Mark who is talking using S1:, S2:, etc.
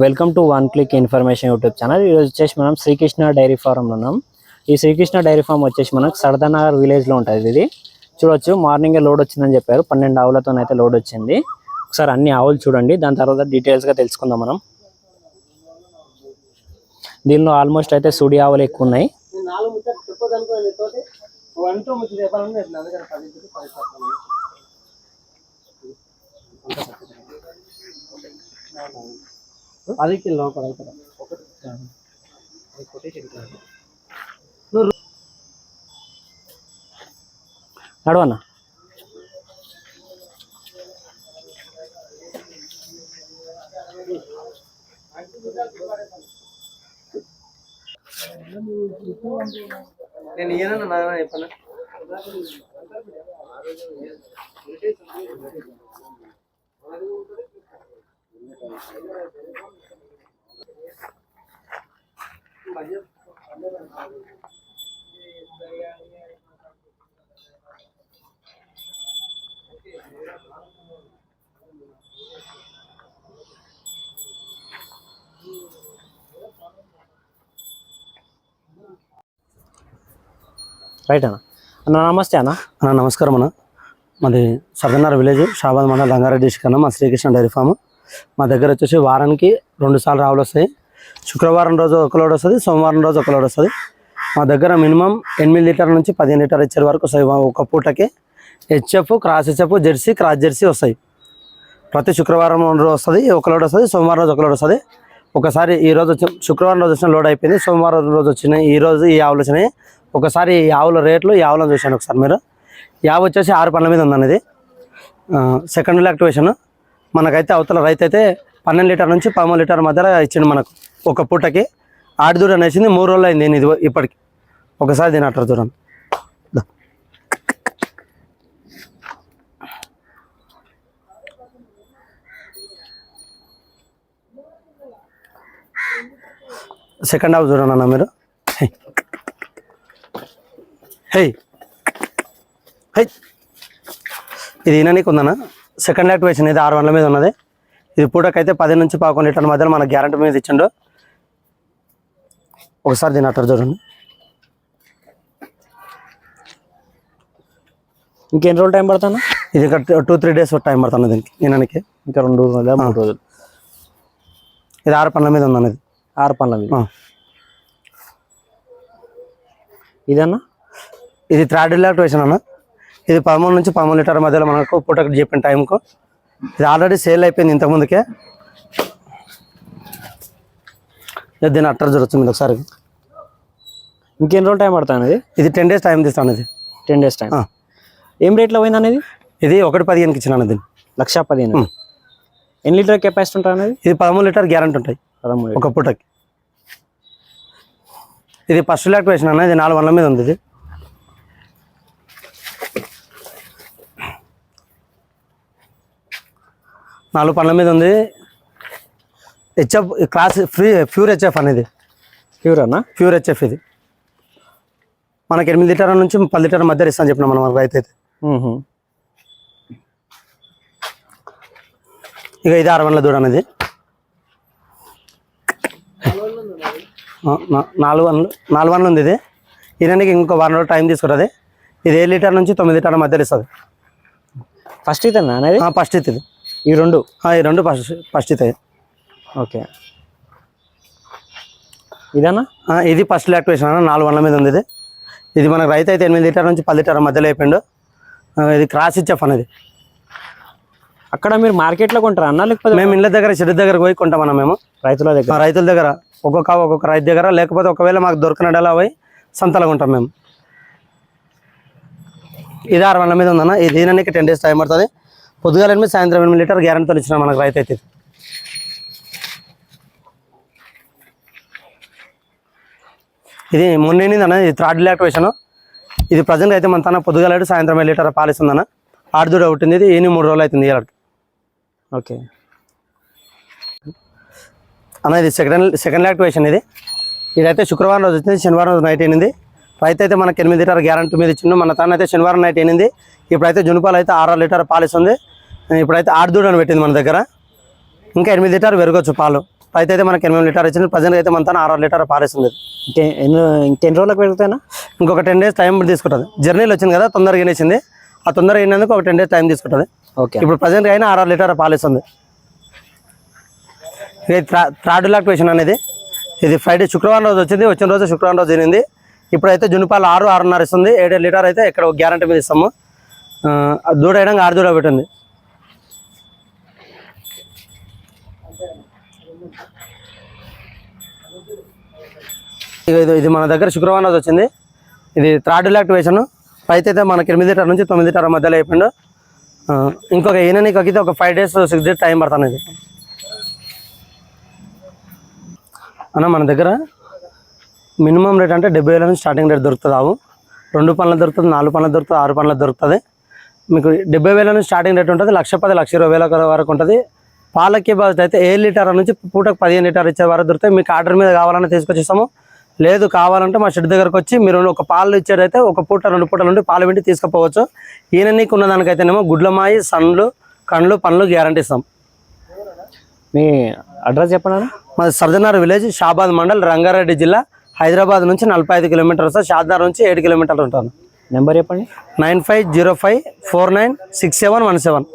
S1: Welcome to one click information YouTube channel. ఈరోజు వచ్చేసి మనం శ్రీకృష్ణ డైరీ ఫారంలో ఉన్నాం. ఈ శ్రీకృష్ణ డైరీ ఫామ్ వచ్చేసి మనకు సరదానగర్ విలేజ్లో ఉంటుంది ఇది. చూడొచ్చు మార్నింగే లోడ్ వచ్చిందని చెప్పారు. పన్నెండు ఆవులతో అయితే లోడ్ వచ్చింది. ఒకసారి అన్ని ఆవులు చూడండి. దాని తర్వాత డీటెయిల్స్గా తెలుసుకుందాం మనం. దీనిలో ఆల్మోస్ట్ అయితే సుడి ఆవులు ఎక్కువ ఉన్నాయి.
S2: ಅದಕ್ಕೆ ಲೋಕಲ್ ಆಯ್ತದ
S1: నడవన్నా
S2: నేను ఇయ్యనన్నా నాన్న చెప్పనా
S1: రైట్ అన్న. అన్న నమస్తే అన్న.
S2: అన్న నమస్కారం అన్న. మాది సదనార్ విలేజ్ షాబాద్ మండలం రంగారెడ్డి డిస్టిక్ అన్న. మా శ్రీకృష్ణ డైరీ ఫామ్. మా దగ్గర వచ్చేసి వారానికి రెండు సార్లు రావులు వస్తాయి శుక్రవారం రోజు ఒక లోడ్ వస్తుంది సోమవారం రోజు ఒక లోడ్ వస్తుంది. మా దగ్గర మినిమం ఎనిమిది లీటర్ల నుంచి పదిహేను లీటర్ ఇచ్చే వరకు వస్తాయి ఒక పూటకి. HF cross HF jersey cross jersey వస్తాయి. ప్రతి శుక్రవారం రోజు వస్తుంది ఒక లోడ్ వస్తుంది సోమవారం రోజు ఒక లోడ్ వస్తుంది. ఒకసారి ఈ రోజు వచ్చి శుక్రవారం రోజు వచ్చిన లోడ్ అయిపోయింది సోమవారం రోజు వచ్చినాయి ఈ రోజు ఈ ఆవులు వచ్చినాయి. ఒకసారి ఈ ఆవుల రేట్లు ఈ ఆవులను చూశాను ఒకసారి మీరు. యావ వచ్చేసి ఆరు పనుల మీద ఉందన్నది. సెకండ్ యాక్టివేషన్ మనకైతే అవతల రైతు అయితే పన్నెండు లీటర్ నుంచి పదమూడు లీటర్ మధ్యలో ఇచ్చిండు మనకు. ఒక పూటకి ఆడి దూరం వేసింది మూడు రోజులు అయింది నేను ఇది ఇప్పటికి. ఒకసారి దీని అట్లా చూడండి సెకండ్ హాఫ్ చూడండి అన్న మీరు. హే. హై. ఇది ఈయననికి ఉందన్న? సెకండ్ యాక్టివేషన్ ఇది ఆరు వందల మీద ఉన్నది. ఇది పూటకైతే పది నుంచి పదకొండు లీటర్ల మధ్యలో మన గ్యారంటీ మీద ఇచ్చిండు. ఒకసారి దీని అట్లా చూడండి.
S1: ఇంకెన్ని రోజులు టైం పడుతున్నా
S2: ఇది ఇంకా టూ త్రీ డేస్ టైం పడుతుంది దీనికి ఈయనకి
S1: ఇంకా రెండు రోజులు మూడు రోజులు.
S2: ఇది ఆరు పనుల మీద ఉందన్నది
S1: ఆరు పనుల మీద. ఇదన్నా?
S2: ఇది థర్డ్ యాక్టివేషన్ అన్న. ఇది పదమూడు నుంచి పదమూడు లీటర్ల మధ్యలో మనకు పూటకు చెప్పిన టైంకు ఇది ఆల్రెడీ సేల్ అయిపోయింది ఇంతకుముందుకే ఇది దీని అట్టర్ చూడొచ్చు మీరు ఒకసారి
S1: ఇంకెన్ని రోజులు టైం పడుతుంది ఇది
S2: ఇది టెన్ డేస్ టైం తీస్తాను ఇది.
S1: Ten days
S2: time.
S1: ఏం రేట్లో పోయింది అనేది?
S2: ఇది ఒకటి పదిహేనుకి ఇచ్చినాను దీన్ని.
S1: లక్ష పదిహేను. ఎన్ని లీటర్ కెపాసిటీ ఉంటుంది అనేది?
S2: ఇది పదమూడు లీటర్ గ్యారంటీ ఉంటాయి.
S1: పదమూడు
S2: ఒక పూటకి. ఇది ఫస్ట్ యాక్టివేషన్ అన్న ఇది నాలుగు వందల మీద ఉంది ఇది. నాలుగు పనుల మీద ఉంది. HF class free pure HF అనేది.
S1: ప్యూర్ అన్న
S2: ప్యూర్ హెచ్ఎఫ్ ఇది. మనకి ఎనిమిది లీటర్ల నుంచి పది లీటర్ల మధ్య ఇస్తాను చెప్పిన మనం మనకు రైతు అయితే. ఇక ఇది ఆరు వందల దూడ అనేది. నాలుగు వందలు నాలుగు వందలు ఉంది ఇది. ఈయనకి ఇంకో వారం రోజులు టైం తీసుకుంటుంది. ఇది ఏ లీటర్ నుంచి తొమ్మిది లీటర్ల మధ్యలో ఇస్తుంది.
S1: ఫస్ట్ ఇతనా అనేది?
S2: ఫస్ట్ ఇది
S1: ఈ రెండు?
S2: ఈ రెండు ఫస్ట్ ఫస్ట్ ఇది
S1: ఓకే. ఇదన్నా?
S2: ఇది ఫస్ట్ యాక్టివేషన్ అన్న నాలుగు వందల మీద ఉంది ఇది. ఇది మనకు రైతు అయితే ఎనిమిది లీటర్ నుంచి పది లీటర్ల మధ్యలో అయిపోయిండు ఇది క్రాస్ ఇచ్చెఫ్ అనేది
S1: అక్కడ మీరు మార్కెట్లో కొంటారా అన్న లేకపోతే
S2: మేము ఇళ్ళ దగ్గర చెడు దగ్గర పోయి కొంటామన్నా మేము.
S1: రైతుల దగ్గర?
S2: రైతుల దగ్గర. ఒక్కొక్క ఒక్కొక్క రైతు దగ్గర. లేకపోతే ఒకవేళ మాకు దొరికినడలా పోయి సంతలో ఉంటాం మేము. ఇది ఆరు వందల మీద ఉందన్న. ఇది దీనికి టెన్ డేస్ టైం పడుతుంది. పొద్దుగాల ఎనిమిది సాయంత్రం ఎనిమిది లీటర్ గ్యారంటీతో ఇచ్చిన మనకు రైతు అయితే ఇది. మొన్న అన్న? ఇది థర్డ్ యాక్టివేషన్ ఇది ప్రజెంట్ అయితే మన తన పొద్దుగాల సాయంత్రం ఏ లీటర్ పాలిస్తుందన్న ఆడుదూడ పుట్టింది ఇది ఎన్ని మూడు రోజులు అవుతుంది ఇవాళకి
S1: ఓకే.
S2: అన్న ఇది సెకండ్ సెకండ్ యాక్టివేషన్ ఇది. ఇదైతే శుక్రవారం రోజు వచ్చింది శనివారం రోజు నైట్ ఎనిమిది రైతు అయితే మనకి ఎనిమిది లీటర్ గ్యారంటీ మీద ఇచ్చిండు. మన తన అయితే శనివారం నైట్ ఎనిమిది ఇప్పుడైతే జునుపాలు అయితే ఆరు లీటర్ పాలిస్తుంది ఇప్పుడైతే ఆరుదూడ అని పెట్టింది మన దగ్గర. ఇంకా ఎనిమిది లీటర్ పెరగచ్చు పాలు. అయితే అయితే మనకి ఎనిమిది లీటర్ ఇచ్చింది. ప్రజెంట్ అయితే మన ఆరు లీటర్ పారేస్తుంది
S1: ఇంకెన్ని రోజులకు పెరుగుతాయినా
S2: ఇంకొక టెన్ డేస్ టైం తీసుకుంటుంది. జర్నీలో వచ్చింది కదా తొందరగా వినేసింది ఆ తొందరగా అయినందుకు ఒక టెన్ డేస్ టైం తీసుకుంటుంది.
S1: ఓకే.
S2: ఇప్పుడు ప్రజెంట్ అయినా ఆరు లీటర్ పాలిస్తుంది ఇది థ్రా థర్డ్ లాక్టేషన్ అనేది. ఇది ఫ్రైడే శుక్రవారం రోజు వచ్చింది. వచ్చిన రోజు శుక్రవారం రోజు తినింది ఇప్పుడైతే జున్నుపాలు ఆరు ఆరున్నర ఇస్తుంది. ఏడు లీటర్ అయితే ఇక్కడ గ్యారంటీ మీద ఇస్తాము. దూడ అయినా ఆరు దూడ పెట్టింది. ఇది ఇది మన దగ్గర శుక్రవారం రోజు వచ్చింది. ఇది థర్డ్ లాక్టివేషన్ అయితే అయితే మనకి ఎనిమిదిటర్ నుంచి తొమ్మిది మధ్యలో అయిపోయిండు ఇంకొక ఈయనకి అయితే ఒక five days six days time పడుతుంది ఇది. అన్న మన దగ్గర మినిమం రేట్ అంటే డెబ్బై వేల నుంచి స్టార్టింగ్ రేట్ దొరుకుతుంది ఆవు. రెండు పనులు దొరుకుతుంది నాలుగు పనులు దొరుకుతుంది ఆరు పనులు దొరుకుతుంది. మీకు డెబ్బై వేల నుంచి స్టార్టింగ్ రేట్ ఉంటుంది లక్ష పది లక్ష ఇరవై వేల వరకు ఉంటుంది. పాలకి బాధ్యత అయితే ఏ లీటర్ నుంచి పూటకు పదిహేను లీటర్ ఇచ్చే వరకు దొరుకుతాయి. మీకు ఆర్డర్ మీద కావాలన్నా తీసుకొచ్చి ఇస్తాము లేదు కావాలంటే మా షెడ్ దగ్గరకు వచ్చి మీరు ఒక పాలు ఇచ్చేదైతే ఒక పూట రెండు పూటల నుండి పాలు వెండి తీసుకుపోవచ్చు. ఈయన నీకు ఉన్న దానికైతేనేమో గుడ్లమాయి సన్లు కండ్లు పనులు గ్యారంటీ ఇస్తాం.
S1: మీ అడ్రస్ చెప్పండి
S2: మాది సర్జనార్ విలేజ్ షాబాద్ మండల్ రంగారెడ్డి జిల్లా హైదరాబాద్ నుంచి నలభై ఐదు కిలోమీటర్స్ షాద్నార్ నుంచి ఏడు కిలోమీటర్లు ఉంటాను.
S1: నెంబర్ చెప్పండి.
S2: Nine five zero five four nine six seven one seven.